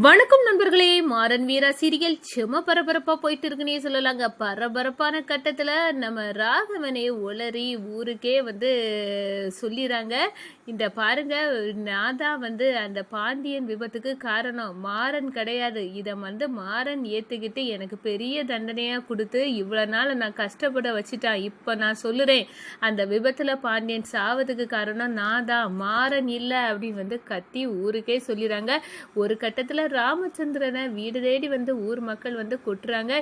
வணக்கம் நண்பர்களே. மாறன் வீரா சீரியல் செம பரபரப்பா போயிட்டு இருக்குன்னே சொல்லலாங்க. பரபரப்பான கட்டத்துல நம்ம ராகவனை உளறி ஊருக்கே வந்து சொல்லிடுறாங்க இந்த பாருங்க நான் தான் வந்து அந்த பாண்டியன் விபத்துக்கு காரணம். மாறன் கிடையாது. இதை வந்து மாறன் ஏத்துக்கிட்டு எனக்கு பெரிய தண்டனையா கொடுத்து இவ்வளோ நாள் நான் கஷ்டப்பட வச்சுட்டான் இப்போ நான் சொல்லுறேன் அந்த விபத்துல பாண்டியன் சாவதுக்கு காரணம் நான் தான் மாறன் இல்லை அப்படின்னு வந்து கத்தி ஊருக்கே சொல்லிடுறாங்க. ஒரு கட்டத்தில் ராமச்சந்திரனை வீடு தேடி வந்து ஊர் மக்கள் வந்து கொட்டுறாங்க.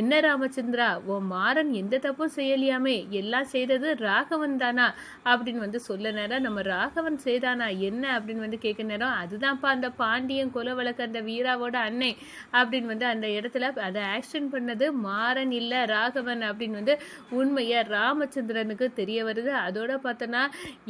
என்ன ராமச்சந்திரா ஓ மாறன் எந்த தப்பும் செய்யலையாமே. எல்லாம் செய்தது ராகவன் தானா? அப்படின்னு வந்து சொல்ல நேரம் நம்ம ராகவன் செய்தானா என்ன அப்படின்னு வந்து கேட்க நேரம் அதுதான்ப்பா அந்த பாண்டியன் கொலை வழக்கு அந்த வீராவோட அன்னை அப்படின்னு வந்து அந்த இடத்துல அதை ஆக்ஷன் பண்ணது மாறன் இல்லை ராகவன் அப்படின்னு வந்து உண்மையை ராமச்சந்திரனுக்கு தெரிய வருது. அதோட பார்த்தோன்னா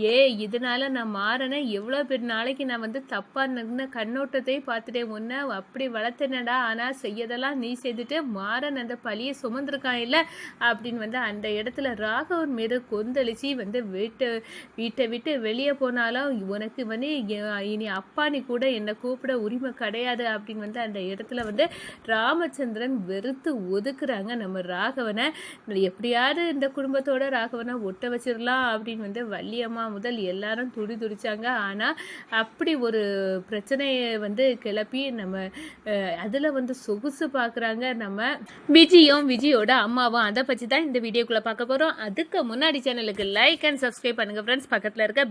ஏ இதனால நான் மாறனை எவ்வளோ பெரிய நாளைக்கு நான் வந்து தப்பாக நின்ன கண்ணோட்டத்தை பார்த்துட்டேன் ஒன்று அப்படி வளர்த்தனடா ஆனால் செய்யதெல்லாம் நீ செய்துட்டு மாறன் அந்த பழியை சுமந்திருக்கான் இல்லை அப்படின்னு வந்து அந்த இடத்துல ராகவன் மீது கொந்தளிச்சு வந்து வீட்டை வீட்டை விட்டு வெளியே போனாலும் உனக்கு வந்து இனி அப்பா நீ கூட என்னை கூப்பிட உரிமை கிடையாது அப்படின்னு வந்து அந்த இடத்துல வந்து ராமச்சந்திரன் வெறுத்து ஒதுக்குறாங்க. நம்ம ராகவனை எப்படியாவது இந்த குடும்பத்தோட ராகவனை ஒட்ட வச்சிடலாம் அப்படின்னு வந்து வள்ளியம்மா முதல் எல்லாரும் துடி துடிச்சாங்க. ஆனால் அப்படி ஒரு பிரச்சனையை வந்து கிளப்பி நம்ம அதில் வந்து சொகுசு பார்க்குறாங்க நம்ம விஜயும் விஜயோட அம்மாவும். அதை பற்றி தான் இந்த வீடியோக்குள்ளே பார்க்க போகிறோம் அதுக்கு முன்னாடி சேனலுக்கு லைக் அண்ட் சப்ஸ்கிரைப் பண்ணுங்கள் ஃப்ரெண்ட்ஸ் பக்கத்தில் இருக்க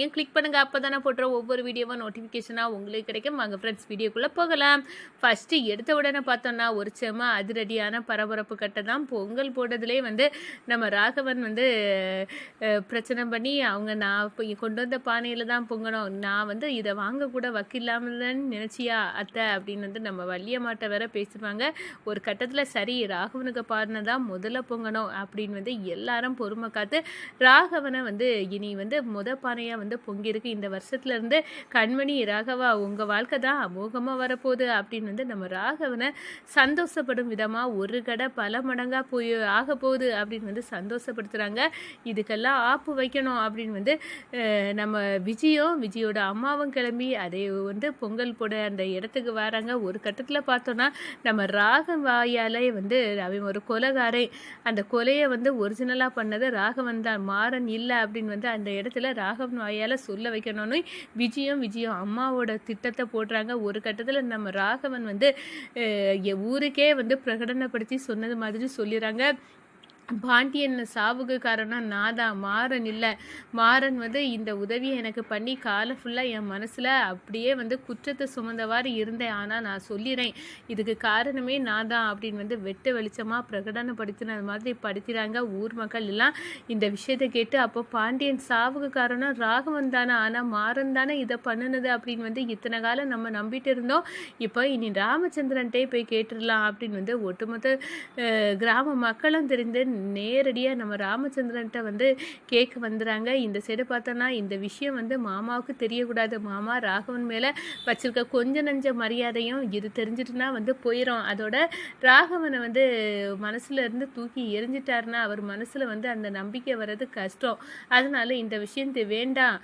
பெல்லைக்கானையும் கிளிக் பண்ணுங்க அப்போ தானே போடுற ஒவ்வொரு வீடியோவும் நோட்டிஃபிகேஷனாக உங்களுக்கு கிடைக்கும். வாங்க ஃப்ரெண்ட்ஸ் வீடியோக்குள்ளே போகலாம். ஃபஸ்ட்டு எடுத்த உடனே பார்த்தோன்னா ஒரு செம அதிரடியான பரபரப்பு கட்ட தான். பொங்கல் போட்டதுலேயே வந்து நம்ம ராகவன் வந்து பிரச்சனை பண்ணி அவங்க நான் இப்போ கொண்டு வந்த பானையில் தான் பொங்கணும். நான் வந்து இதை வாங்கக்கூட வக்கில்லாமன்னு நினச்சியா அத்தை? அப்படின்னு வந்து நம்ம வள்ளியம்மாட்ட வேற பேசுவாங்க. ஒரு கட்டத்தில் சரி ராகவனுக்கு பாடினதான் முதல்ல பொங்கணும் அப்படின்னு வந்து எல்லாரும் பொறுமை காத்து ராகவனை வந்து இனி வந்து முத பானையாக வந்து பொங்கியிருக்கு. இந்த வருஷத்துல இருந்து கண்மணி ராகவா உங்கள் வாழ்க்கை தான் அமோகமாக வரப்போகுது அப்படின்னு வந்து நம்ம ராகவனை சந்தோஷப்படும் விதமாக ஒரு கடை பல மடங்காக போய் ஆக போகுது அப்படின்னு வந்து சந்தோஷப்படுத்துகிறாங்க இதுக்கெல்லாம் ஆப்பு வைக்கணும் அப்படின்னு வந்து நம்ம விஜயும் விஜயோட அம்மாவும் கிளம்பி அதை வந்து பொங்கல் போட அந்த இடத்துக்கு வராங்க. ஒரு கட்டத்தில் பார்த்தோன்னா நம்ம ராகம் வாயாலே வந்து அவன் ஒரு கொலைகாரை அந்த கொலையை வந்து ஒரிஜினலாக பண்ணது ராகவன் தான். மாறன் இல்லை அப்படின்னு வந்து அந்த இடத்துல ராகவன் வாயால் சொல்ல வைக்கணும்னு விஜயம் விஜயம் அம்மாவோட திட்டத்தை போடுறாங்க. ஒரு கட்டத்தில் நம்ம ராகவன் வந்து ஊருக்கே வந்து பிரகடனப்படுத்தி சொன்னது மாதிரி சொல்லிடுறாங்க. பாண்டியன் சாவுக்கு காரணம் நான் தான் மாறன் இல்லை. மாறன் வந்து இந்த உதவியை எனக்கு பண்ணி காலம் ஃபுல்லாக என் மனசில் அப்படியே வந்து குற்றத்தை சுமந்தவாறு இருந்தேன். ஆனால் நான் சொல்லிடுறேன் இதுக்கு காரணமே நான் தான் அப்படின்னு வந்து வெட்ட வெளிச்சமாக பிரகடனப்படுத்தினது மாதிரி படுத்துகிறாங்க ஊர் மக்கள் எல்லாம். இந்த விஷயத்தை கேட்டு அப்போ பாண்டியன் சாவுக்கு காரணம் ராகவன் தானே. ஆனால் மாறன் தானே இதை பண்ணுனது அப்படின்னு வந்து இத்தனை காலம் நம்ம நம்பிட்டு இருந்தோம். இப்போ இனி ராமச்சந்திரன்ட்டே போய் கேட்டுடலாம் அப்படின்னு வந்து ஒட்டுமொத்த கிராம மக்களும் தெரிந்து நேரடியாக நம்ம ராமச்சந்திரன்கிட்ட வந்து கேட்க வந்துடுறாங்க இந்த சைடு பார்த்தோன்னா இந்த விஷயம் வந்து மாமாவுக்கு தெரியக்கூடாது. மாமா ராகவன் மேலே வச்சுருக்க கொஞ்ச நஞ்ச மரியாதையும் இது தெரிஞ்சிட்டுனா வந்து போயிடும் அதோட ராகவனை வந்து மனசுல இருந்து தூக்கி எரிஞ்சிட்டாருன்னா அவர் மனசில் வந்து அந்த நம்பிக்கை வர்றது கஷ்டம். அதனால இந்த விஷயம் வேண்டாம்.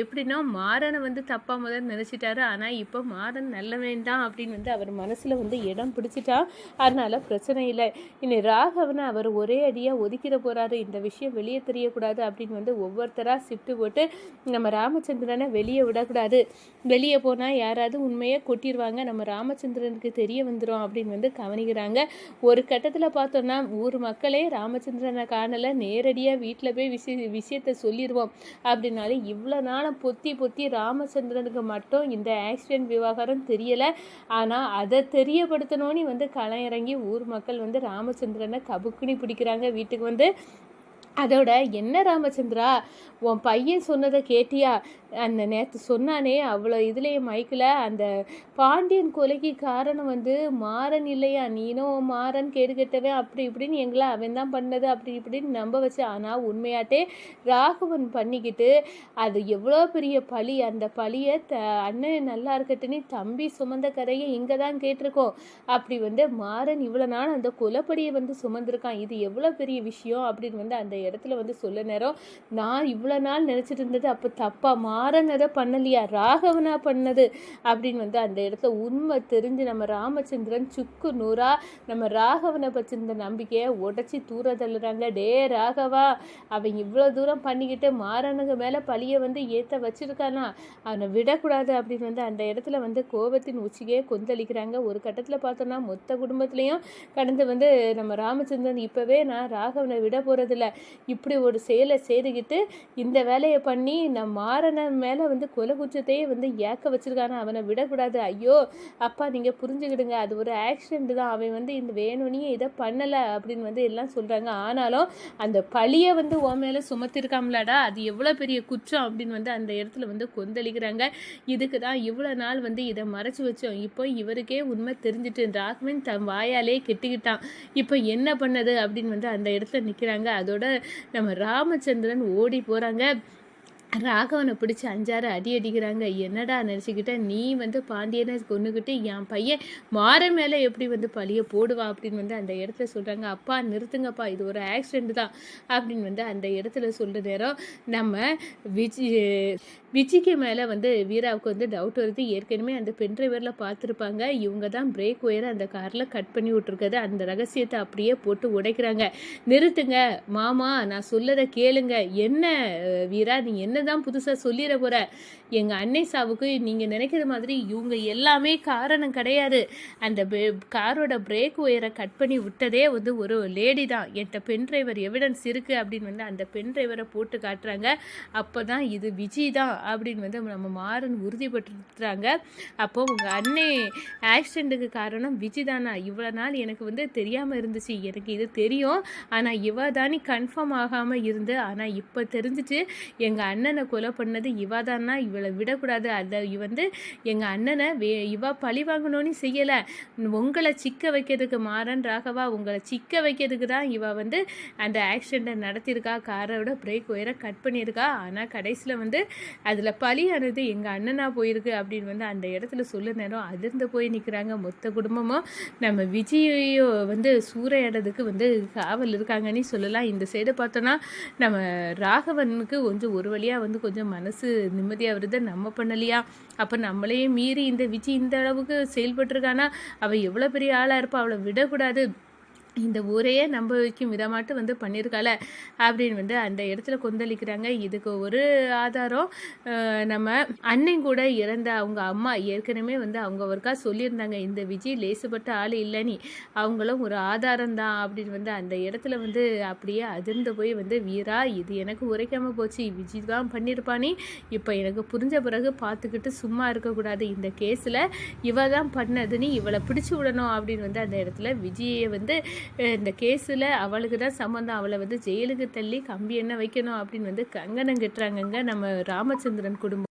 எப்படின்னா மாறனை வந்து தப்பாக முதல்ல நினச்சிட்டாரு. ஆனால் இப்போ மாறன் நல்ல வேண்டாம் அப்படின்னு வந்து அவர் மனசில் வந்து இடம் பிடிச்சிட்டா அதனால் பிரச்சனை இல்லை. இனி ராகவனை அவர் ஒரே அடியாக ஒதுக்கிட போகிறாரு இந்த விஷயம் வெளியே தெரியக்கூடாது அப்படின்னு வந்து ஒவ்வொருத்தராக ஷிஃப்ட்டு போட்டு நம்ம ராமச்சந்திரனை வெளியே விடக்கூடாது. வெளியே போனால் யாராவது உண்மையை கொட்டிடுவாங்க நம்ம ராமச்சந்திரனுக்கு தெரிய வந்துடும் அப்படின்னு வந்து கவனிக்கிறாங்க. ஒரு கட்டத்தில் பார்த்தோன்னா ஊர் மக்களே ராமச்சந்திரனை காணலை. நேரடியாக வீட்டில் போய் விஷய விஷயத்தை சொல்லிடுவோம் அப்படின்னாலே இவ்வளோ நாளும் பொத்தி பொத்தி ராமச்சந்திரனுக்கு மட்டும் இந்த ஆக்சிடென்ட் விவகாரம் தெரியலை. ஆனால் அதை தெரியப்படுத்தணும்னு வந்து களம் இறங்கி ஊர் மக்கள் வந்து ராமச்சந்திரனை கபுக்குனி பிடிக்கிறாங்க. வீட்டுக்கு வந்து அதோட என்ன ராமச்சந்திரா உன் பையன் சொன்னதை கேட்டியா? அந்த நேற்று சொன்னானே அவ்வளோ இதுலேயே மைக்கில் அந்த பாண்டியன் கொலைக்கு காரணம் வந்து மாறன் இல்லையா? நீனும் மாறன் கேடு அப்படி இப்படின்னு எங்களை அவன் தான் பண்ணது அப்படி இப்படின்னு நம்ப வச்சு ஆனால் உண்மையாட்டே ராகவன் பண்ணிக்கிட்டு அது எவ்வளோ பெரிய பழி அந்த பழியை த அண்ணன் நல்லா இருக்கட்டுன்னு தம்பி சுமந்த கதையை இங்கே தான் கேட்டிருக்கோம். அப்படி வந்து மாறன் இவ்வளோ நாள் அந்த குலப்படியை வந்து சுமந்திருக்கான். இது எவ்வளோ பெரிய விஷயம் அப்படின்னு வந்து அந்த இடத்துல வந்து சொல்ல நேரம் நான் இவ்வளோ நாள் நினச்சிட்டு இருந்தது அப்போ தப்பாக மாறனதை பண்ணலையா ராகவனா பண்ணது அப்படின்னு வந்து அந்த இடத்துல உண்மை தெரிஞ்சு நம்ம ராமச்சந்திரன் சுக்கு நூறா நம்ம ராகவனை பற்றிருந்த நம்பிக்கையை உடச்சி தூர தள்ளுறாங்க டே ராகவா அவன் இவ்வளோ தூரம் பண்ணிக்கிட்டு மாறனுக்கு மேலே பழியை வந்து ஏற்ற வச்சிருக்கானா அவனை விடக்கூடாது அப்படின்னு வந்து அந்த இடத்துல வந்து கோபத்தின் உச்சிக்கே கொந்தளிக்கிறாங்க. ஒரு கட்டத்தில் பார்த்தோன்னா மொத்த குடும்பத்துலேயும் கடந்து வந்து நம்ம ராமச்சந்திரன் இப்போவே நான் ராகவனை விட போகிறதில்ல இப்படி ஒரு செயலை செய்துக்கிட்டு இந்த வேலையை பண்ணி நான் மாறன மேலே வந்து கொலை குற்றத்தையே வந்து ஏக்க வச்சிருக்கானா? அவனை விடக்கூடாது. ஐயோ அப்பா நீங்கள் புரிஞ்சுக்கிடுங்க. அது ஒரு ஆக்சிடென்ட் தான். அவன் வந்து இந்த வேணும்னே இதை பண்ணலை அப்படின்னு வந்து எல்லாம் சொல்கிறாங்க ஆனாலும் அந்த பழியை வந்து உன் மேலே சுமத்திருக்காமலாடா அது எவ்வளோ பெரிய குற்றம் அப்படின்னு வந்து அந்த இடத்துல வந்து கொந்தளிக்கிறாங்க. இதுக்கு தான் இவ்வளோ நாள் வந்து இதை மறைச்சி வச்சோம். இப்போ இவருக்கே உண்மை தெரிஞ்சுட்டு ராகவன் தன் வாயாலே கெட்டுக்கிட்டான். இப்போ என்ன பண்ணது அப்படின்னு வந்து அந்த இடத்துல நிற்கிறாங்க அதோட நம்ம ராமச்சந்திரன் ஓடி போகிறாங்க ராகவனை பிடிச்சி அஞ்சாறு அடி அடிக்கிறாங்க. என்னடா நினச்சிக்கிட்ட? நீ வந்து பாண்டியனை கொண்டுக்கிட்டு என் பையன் மாற மேலே எப்படி வந்து பழிய போடுவா அப்படின்னு வந்து அந்த இடத்துல சொல்கிறாங்க அப்பா நிறுத்துங்கப்பா இது ஒரு ஆக்சிடெண்ட் தான் அப்படின்னு வந்து அந்த இடத்துல சொல்கிற நேரம் நம்ம விஜி விஜிக்கு மேலே வந்து வீராவுக்கு வந்து டவுட் வருது. ஏற்கனவே அந்த பென் டிரைவரில் பார்த்துருப்பாங்க. இவங்க தான் பிரேக் ஒயரை அந்த காரில் கட் பண்ணி விட்ருக்குது அந்த ரகசியத்தை அப்படியே போட்டு உடைக்கிறாங்க. நிறுத்துங்க மாமா நான் சொல்லதை கேளுங்க. என்ன வீரா நீ என்ன தான் புதுசாக சொல்லிட போகிற எங்கள் அன்னை சாவுக்கு நீங்கள் நினைக்கிற மாதிரி இவங்க எல்லாமே காரணம் கிடையாது. அந்த காரோட பிரேக் ஒயரை கட் பண்ணி விட்டதே வந்து ஒரு லேடி தான். என்கிட்ட பென் டிரைவர் எவிடன்ஸ் இருக்குது அப்படின்னு வந்து அந்த பென் டிரைவரை போட்டு காட்டுறாங்க. அப்போ தான் இது விஜய் தான் அப்படின்னு வந்து நம்ம மாறன் உறுதிப்பட்டுறாங்க அப்போ உங்கள் அன்னை ஆக்சிடெண்ட்டுக்கு காரணம் விஜய் தானா? இவ்வளோ நாள் எனக்கு வந்து தெரியாமல் இருந்துச்சு. எனக்கு இது தெரியும். ஆனால் இவ தானே கன்ஃபார்ம் ஆகாமல் இருந்து ஆனால் இப்போ தெரிஞ்சிட்டு எங்கள் அண்ணன் கொலை பண்ணது இவா தானா இவளை விடக்கூடாது. அதை வந்து எங்கள் அண்ணனை வே இவா பழி வாங்கணும்னு செய்யலை. உங்களை சிக்க வைக்கிறதுக்கு மாறன் ராகவா உங்களை சிக்க வைக்கிறதுக்கு தான் இவ வந்து அந்த ஆக்சிடெண்ட்டை நடத்தியிருக்கா. காரோட பிரேக் ஒயரை கட் பண்ணியிருக்கா. ஆனால் கடைசியில் வந்து அதில் பழியானது எங்கள் அண்ணனாக போயிருக்கு அப்படின்னு வந்து அந்த இடத்துல சொல்ல நேரம் அதிர்ந்து போய் நிற்கிறாங்க மொத்த குடும்பமும் நம்ம விஜயோ வந்து சூறையாடுறதுக்கு வந்து காவல் இருக்காங்கன்னு சொல்லலாம். இந்த சைடு பார்த்தோன்னா நம்ம ராகவனுக்கு கொஞ்சம் ஒரு வழியாக வந்து கொஞ்சம் மனசு நிம்மதியாக வருது. நம்ம பண்ணலையா? அப்போ நம்மளையே மீறி இந்த விஜய் இந்த அளவுக்கு செயல்பட்டுருக்கானா? அவள் எவ்வளோ பெரிய ஆளாக இருப்பா? அவளை விடக்கூடாது. இந்த ஊரையே நம்ப வைக்கும் விதமாட்டு வந்து பண்ணியிருக்கால அப்படின்னு வந்து அந்த இடத்துல கொந்தளிக்கிறாங்க. இதுக்கு ஒரு ஆதாரம் நம்ம அண்ணன் கூட இறந்த அவங்க அம்மா ஏற்கனவே வந்து அவங்க ஒருக்கா சொல்லியிருந்தாங்க. இந்த விஜய் லேசுப்பட்ட ஆள் இல்லைன்னு அவங்களும் ஒரு ஆதாரம் தான் அப்படின்னு வந்து அந்த இடத்துல வந்து அப்படியே அதிர்ந்து போய் வந்து வீரா இது எனக்கு உரைக்காமல் போச்சு. விஜய் தான் பண்ணியிருப்பானே இப்போ எனக்கு புரிஞ்ச பிறகு பார்த்துக்கிட்டு சும்மா இருக்கக்கூடாது இந்த கேஸில் இவ தான் பண்ணதுன்னு இவளை பிடிச்சி விடணும். அப்படின்னு வந்து அந்த இடத்துல விஜயை வந்து இந்த கேஸில் அவளுக்கு தான் சம்மந்தம் அவளை வந்து ஜெயிலுக்கு தள்ளி கம்பி என்ன வைக்கணும் அப்படின்னு வந்து கங்கணம் கட்டுறாங்கங்க நம்ம ராமச்சந்திரன் குடும்பம்.